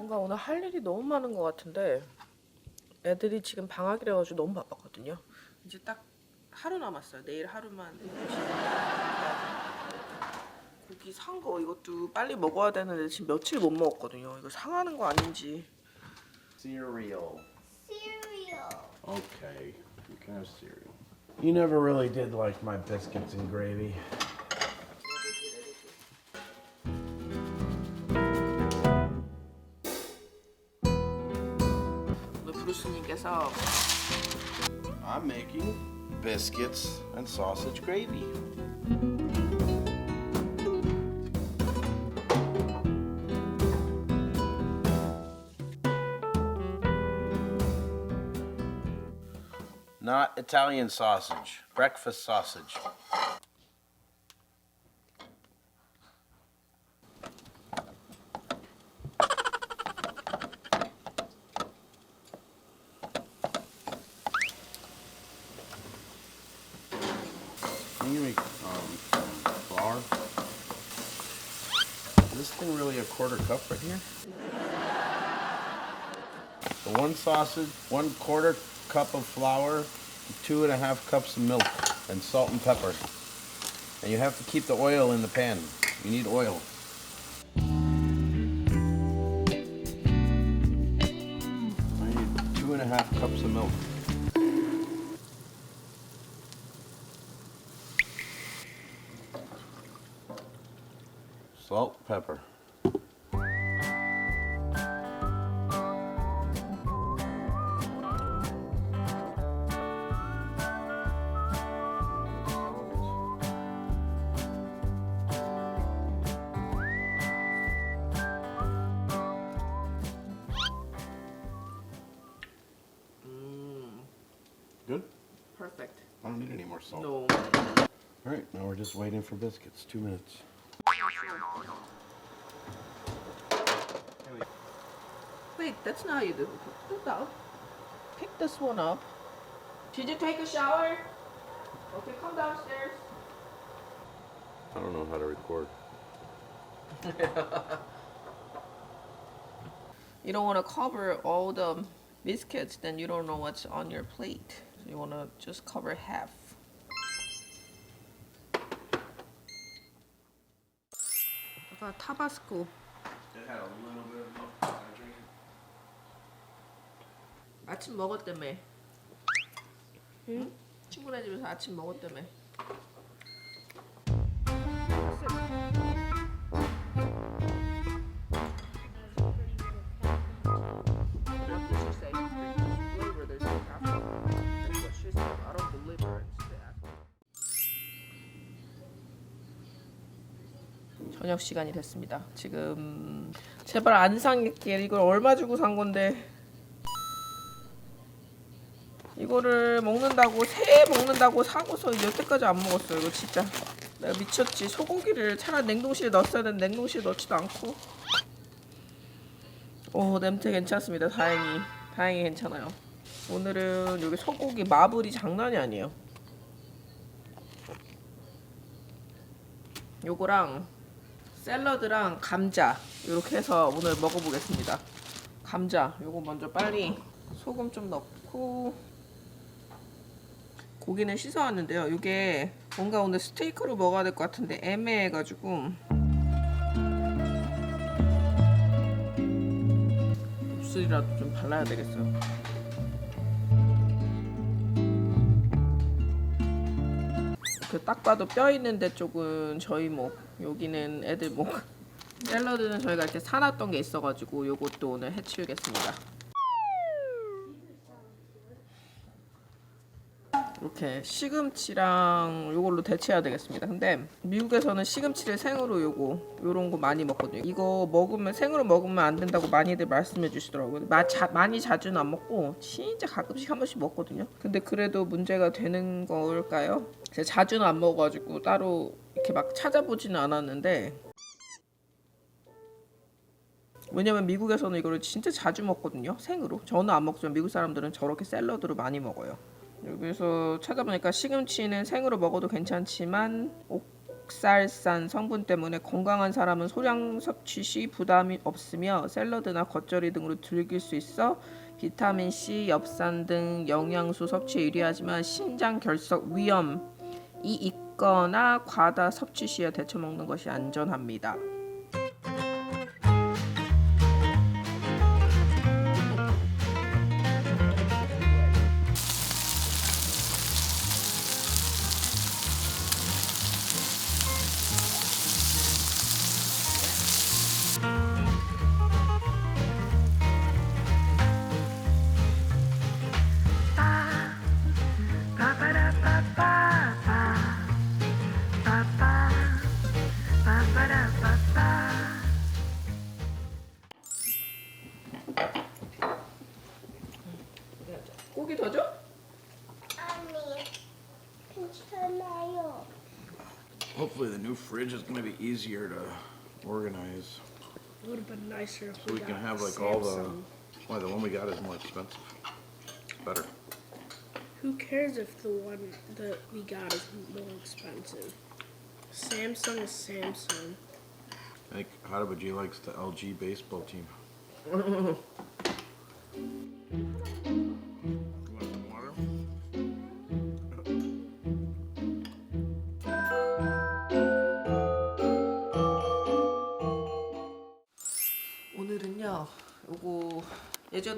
뭔가 오늘 할 일이 너무 많은 것 같은데 애들이 지금 방학이라 가지고 너무 바빴거든요. 이제 딱 하루 남았어요. 내일 하루만. 고기 산 거 이것도 빨리 먹어야 되는데 지금 며칠 못 먹었거든요. 이거 상하는 거 아닌지. Cereal. Cereal. Okay. You can have cereal. You never really did like my biscuits and gravy. Oh. I'm making biscuits and sausage gravy. Not Italian sausage, breakfast sausage. One sausage, one quarter cup of flour, two and a half cups of milk, and salt and pepper. And you have to keep the oil in the pan. You need oil. Perfect. I don't need any more salt. No. All right, now we're just waiting for biscuits. Two minutes. Wait, that's not how you do. Pick that up. Pick this one up. Did you take a shower? Okay, come downstairs. I don't know how to record. You don't want to cover all the biscuits, then you don't know what's on your plate. You want to just cover half. 아까 타바스코 It had a little bit of milk. I drink it? 아침 먹었다며. 응? 친구네 집에서 아침 먹었다며. 저녁 시간이 됐습니다. 지금 제발 안 상했게 이걸 얼마 주고 산 건데 이거를 먹는다고 새 먹는다고 사고서 여태까지 안 먹었어요. 이거 진짜 내가 미쳤지. 소고기를 차라리 냉동실에 넣었어야 되는데 냉동실에 넣지도 않고. 오 냄새 괜찮습니다. 다행히 다행히 괜찮아요. 오늘은 여기 소고기 마블이 장난이 아니에요. 요거랑 샐러드랑 감자 이렇게 해서 오늘 먹어보겠습니다. 감자 요거 먼저 빨리 소금 좀 넣고 고기는 씻어왔는데요. 이게 뭔가 오늘 스테이크로 먹어야 될 것 같은데 애매해가지고 입술이라도 좀 발라야 되겠어요. 그딱 봐도 뼈 있는데 쪽은 저희 목, 여기는 애들 목. 샐러드는 저희가 이렇게 사놨던 게 있어가지고 요것도 오늘 해치우겠습니다. 이렇게 시금치랑 요걸로 대체해야 되겠습니다. 근데 미국에서는 시금치를 생으로 요거 요런 거 많이 먹거든요. 이거 먹으면 생으로 먹으면 안 된다고 많이들 말씀해 주시더라고요. 마, 자, 많이 자주는 안 먹고 진짜 가끔씩 한 번씩 먹거든요. 근데 그래도 문제가 되는 걸까요? 자주는 안 먹어가지고 따로 이렇게 막 찾아보지는 않았는데 왜냐면 미국에서는 이거를 진짜 자주 먹거든요. 생으로. 저는 안 먹지만 미국 사람들은 저렇게 샐러드로 많이 먹어요. 여기서 찾아보니까 시금치는 생으로 먹어도 괜찮지만 오- 국살산 성분 때문에 건강한 사람은 소량 섭취 시 부담이 없으며 샐러드나 겉절이 등으로 즐길 수 있어 비타민 C, 엽산 등 영양소 섭취에 유리하지만 신장 결석 위험 이 있거나 과다 섭취 시에 데쳐 먹는 것이 안전합니다. Fridge is going to be easier to organize. It would have been nicer if So we we can got have a like all the. Samsung. Why the one we got is more expensive. Better. Who cares if the one that we got is more expensive? Samsung is Samsung. I think Hadabaji likes the LG baseball team.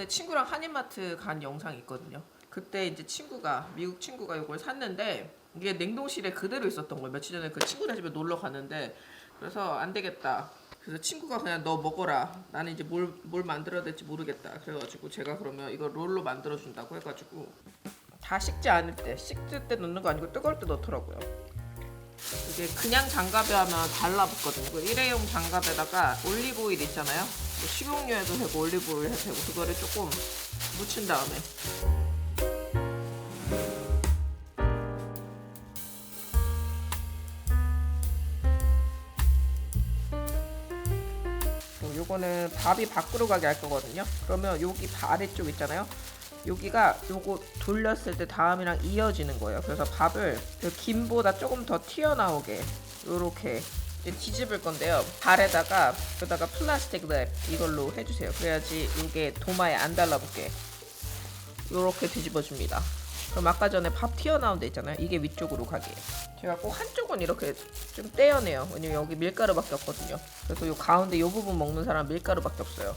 전에 친구랑 한인마트 간 영상이 있거든요. 그때 이제 친구가 미국 친구가 요걸 샀는데 이게 냉동실에 그대로 있었던 거예요. 며칠 전에 그 친구네 집에 놀러 갔는데 그래서 안 되겠다. 그래서 친구가 그냥 너 먹어라. 나는 이제 뭘, 뭘 만들어야 될지 모르겠다. 그래가지고 제가 그러면 이거 롤로 만들어 준다고 해가지고 다 식지 않을 때 식을 때 넣는 거 아니고 뜨거울 때 넣더라고요. 이게 그냥 장갑에 하면 달라붙거든요. 그 일회용 장갑에다가 올리브 오일 있잖아요. 뭐 식용유 해도 되고 올리브 오일 해도 되고 그거를 조금 묻힌 다음에 그리고 요거는 밥이 밖으로 가게 할 거거든요. 그러면 여기 아래쪽 있잖아요. 여기가 요거 돌렸을 때 다음이랑 이어지는 거예요. 그래서 밥을 그 김보다 조금 더 튀어나오게 요렇게 뒤집을 건데요. 발에다가 여기다가 플라스틱 랩 이걸로 해주세요. 그래야지 이게 도마에 안 달라붙게 요렇게 뒤집어 줍니다. 그럼 아까 전에 밥 튀어나온 데 있잖아요. 이게 위쪽으로 가게. 제가 꼭 한쪽은 이렇게 좀 떼어내요. 왜냐면 여기 밀가루밖에 없거든요. 그래서 요 가운데 요 부분 먹는 사람 밀가루밖에 없어요.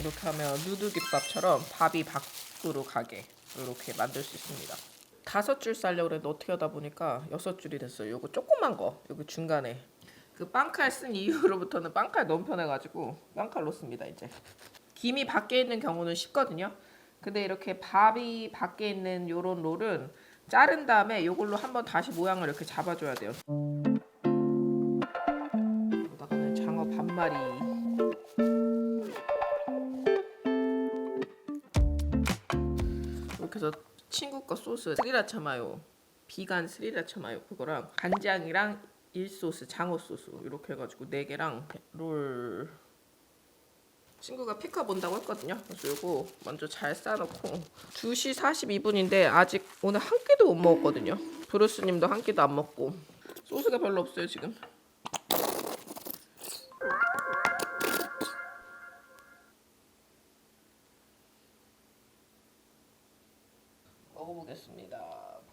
이렇게 하면 누드김밥처럼 밥이 밖으로 가게 이렇게 만들 수 있습니다. 다섯 줄 쌀려고 그랬는데 어떻게 하다 보니까 여섯 줄이 됐어요. 요거 조그만 거 여기 중간에 그 빵칼 쓴 이후로부터는 빵칼 너무 편해가지고 빵칼로 씁니다 이제. 김이 밖에 있는 경우는 쉽거든요. 근데 이렇게 밥이 밖에 있는 요런 롤은 자른 다음에 요걸로 한번 다시 모양을 이렇게 잡아줘야 돼요. 여기다가는 장어 반마리. 해서 친구 거 소스 스리라차 마요. 비간 스리라차 마요. 그거랑 간장이랑 일소스 장어 소스 이렇게 해가지고 네 개랑 롤. 친구가 피카 본다고 했거든요. 그래서 요거 먼저 잘 싸놓고 2시 42분인데 아직 오늘 한 끼도 못 먹었거든요. 브루스님도 한 끼도 안 먹고 소스가 별로 없어요 지금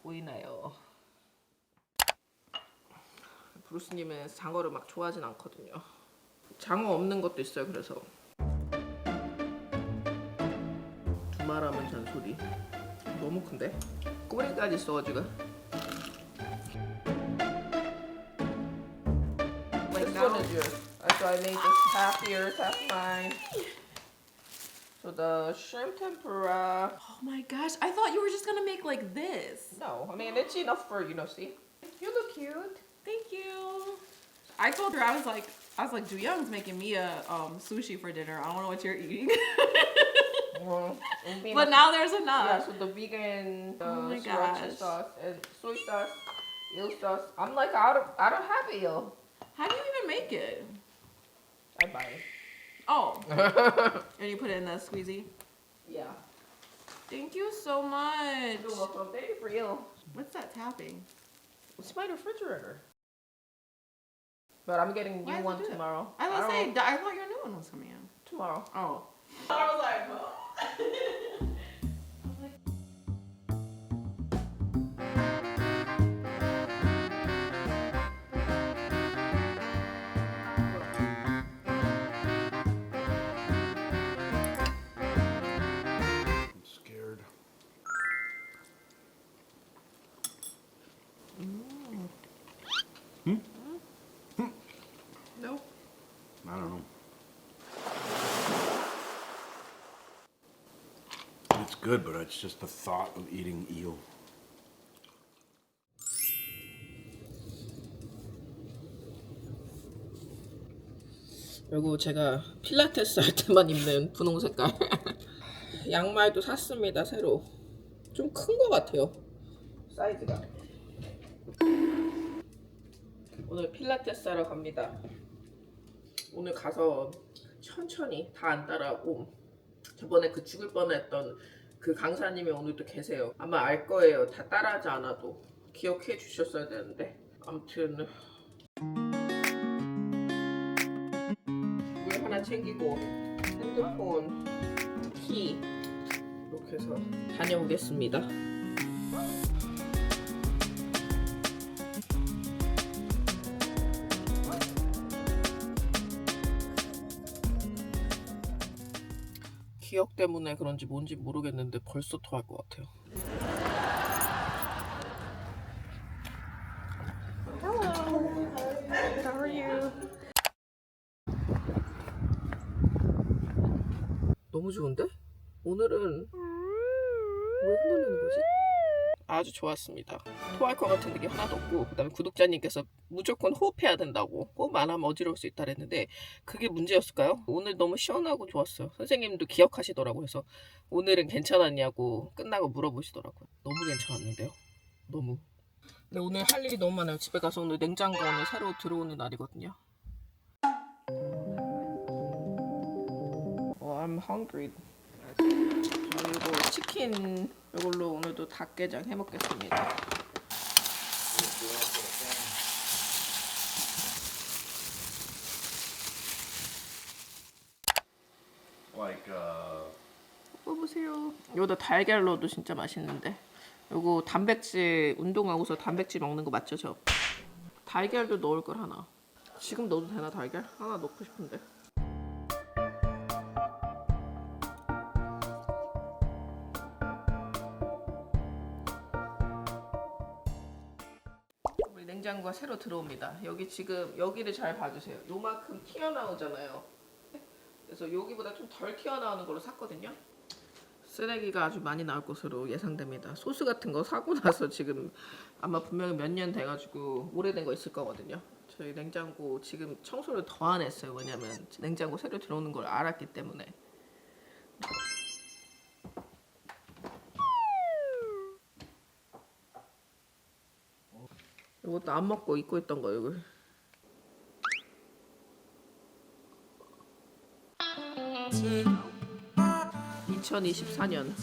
보이나요? 브루스님은 장어를 막 좋아하진 않거든요. 장어 없는 것도 있어요. 그래서 두말하면 잔소리. 너무 큰데? 꼬리까지 있어가지고. This one is yours. That's why I made this half yours, half mine. So the shrimp tempura. Oh my gosh, I thought you were just gonna make like this. No, I mean it's enough for you know. See, you look cute. Thank you. I told her I was like, I was like, Young's making me a um, sushi for dinner. I don't know what you're eating, Well, but now there's enough. yeah, so the vegan uh, Oh my sriracha gosh. sauce and soy sauce, eel sauce. I'm like, I don't, I don't have eel. How do you even make it? I buy it. Oh, and you put it in the squeezy. Yeah. Thank you so much. You're welcome. Thank you for you. What's that tapping? It's my refrigerator. But I'm getting Why new one you do that? tomorrow. I was don't saying. I thought your new one was coming in. tomorrow. Oh. I was like, huh? good, but it's just the thought of eating eel. 그리고 제가 필라테스 할 때만 입는 분홍 색깔. 양말도 샀습니다 새로. 좀큰거 같아요 사이즈가. 오늘 필라테스 하러 갑니다. 오늘 가서 천천히 다 안 따라하고 저번에 그 죽을 뻔했던 그 강사님이 오늘도 계세요. 아마 알 거예요. 다 따라하지 않아도 기억해 주셨어야 되는데. 아무튼. 물 하나 챙기고 핸드폰, 키 이렇게 해서 다녀오겠습니다. 기억 때문에 그런지 뭔지 모르겠는데 벌써 토할 것 같아요. 너무 좋은데? 오늘은 왜 흔들리는 거지? 아주 좋았습니다. 토할 것 같은 게 하나도 없고 그다음에 구독자님께서 무조건 호흡해야 된다고 호흡 안 하면 어지러울 수 있다 그랬는데 그게 문제였을까요? 오늘 너무 시원하고 좋았어요. 선생님도 기억하시더라고요. 그래서 오늘은 괜찮았냐고 끝나고 물어보시더라고요. 너무 괜찮았는데요. 너무. 근데 오늘 할 일이 너무 많아요. 집에 가서 오늘 냉장고 오늘 새로 들어오는 날이거든요. Oh, I'm hungry. 그리고 치킨 이걸로 오늘도 닭게장 해 먹겠습니다. Like, uh, 뽑으세요. 이거도 달걀 넣어도 진짜 맛있는데. 요거 단백질 운동하고서 단백질 먹는 거 맞죠, 저? 달걀도 넣을 걸 하나. 지금 넣어도 되나 달걀? 하나 넣고 싶은데. 냉장고가 새로 들어옵니다. 여기 지금 여기를 잘 봐주세요. 요만큼 튀어나오잖아요. 그래서 여기보다 좀 덜 튀어나오는 걸로 샀거든요. 쓰레기가 아주 많이 나올 것으로 예상됩니다. 소스 같은 거 사고 나서 지금 아마 분명히 몇 년 돼가지고 오래된 거 있을 거거든요. 저희 냉장고 지금 청소를 더 안 했어요. 왜냐면 냉장고 새로 들어오는 걸 알았기 때문에. 이것도 안 먹고 입고 있던 거 이거. (2024년)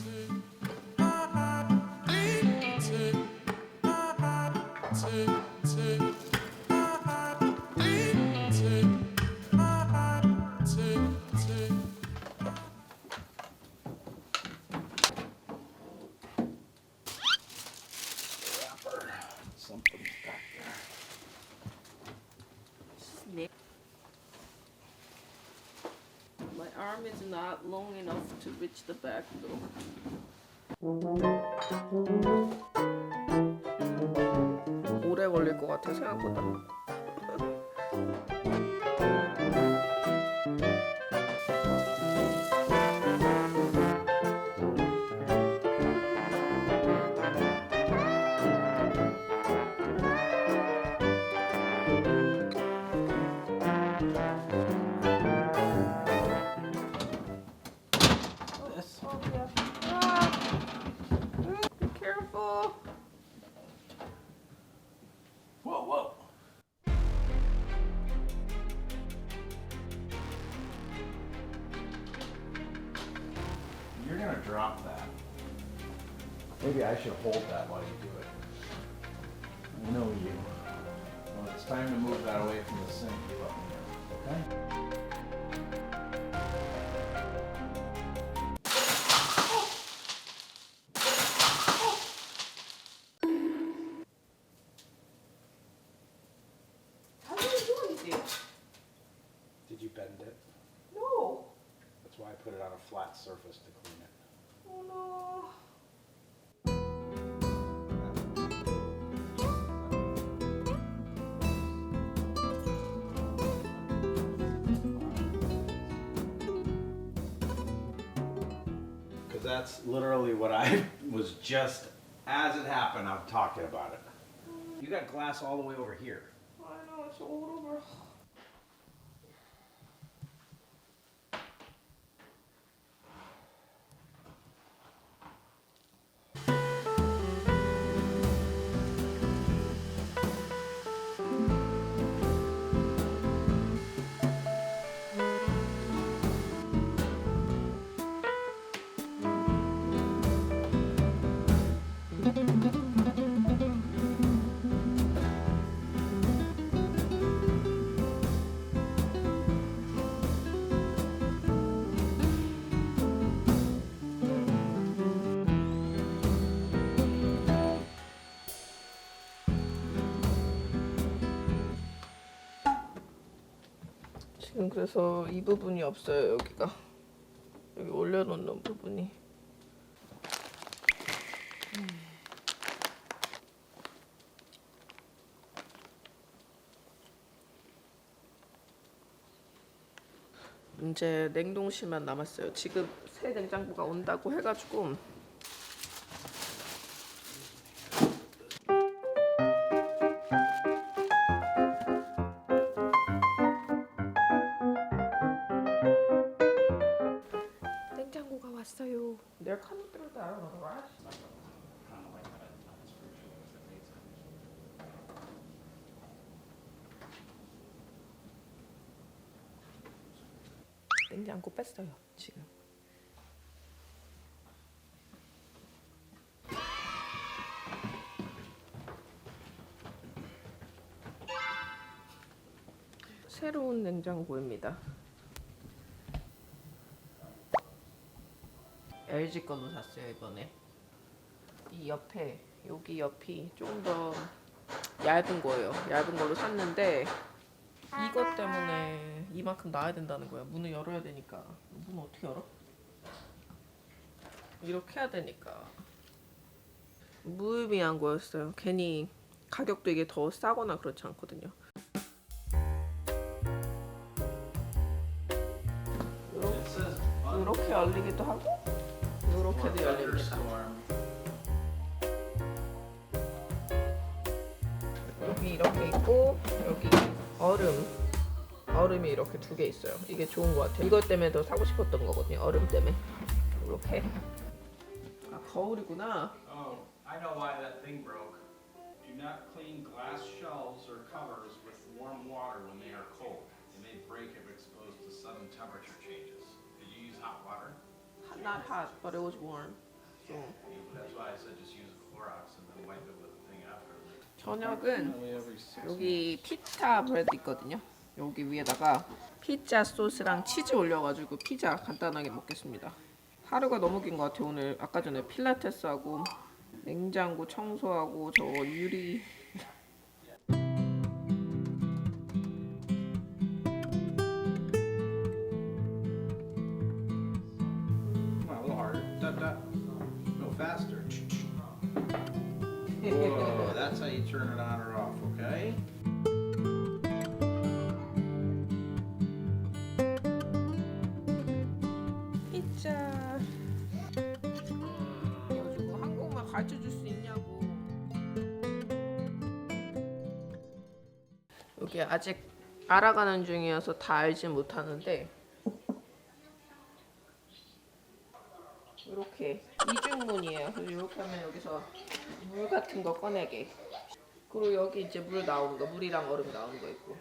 arm is not long enough to reach the back though. 오래 걸릴 것 같아 생각보다. Drop that. Maybe I should hold that while you do it. I know you. When it's time to move that away from the sink, you let me know, okay? How did you do anything? Did you bend it? No. That's why I put it on a flat surface that's literally what I was just, as it happened, I'm talking about it. You got glass all the way over here. I know it's all over. 지금 그래서 이 부분이 없어요 여기가. 여기 올려놓는 부분이. 음. 이제 냉동실만 남았어요. 지금 새 냉장고가 온다고 해가지고 뺐어요 지금. 새로운 냉장고입니다. LG 걸로 샀어요 이번에. 이 옆에 여기 옆이 조금 더 얇은 거예요. 얇은 걸로 샀는데 이것 때문에 이만큼 나야 된다는 거야. 문을 열어야 되니까. 문 어떻게 열어? 이렇게 해야 되니까. 무의미한 거였어요. 괜히 가격도 이게 더 싸거나 그렇지 않거든요. 이렇게 열리기도 하고 이렇게도 열립니다. 여기 이렇게 있고 여기 얼음 얼음이 이렇게 두 개 있어요 이게 좋은 것 같아요 이것 때문에 더 사고 싶었던 거거든요 얼음 때문에 이렇게 아 거울이구나 Oh, I know why that thing broke. Do not clean glass shelves or covers with warm water when they are cold. They may break if exposed to sudden temperature changes. Did you use hot water? not hot but it was warm so That's why I said just use Clorox and then wipe it with the thing after. 저녁은 여기 피자 브레드 있거든요. 여기 위에다가 피자 소스랑 치즈 올려가지고 피자 간단하게 먹겠습니다. 하루가 너무 긴 것 같아요. 오늘 아까 전에 필라테스 하고 냉장고 청소하고 저 유리 여기 아직 알아가는 중이어서 다 알지 못하는데 이렇게 이중문이에요. 이렇게 하면 여기서 물 같은 거 꺼내게. 그리고 여기 이제 물 나오는 거, 물이랑 얼음 나오는 거 있고.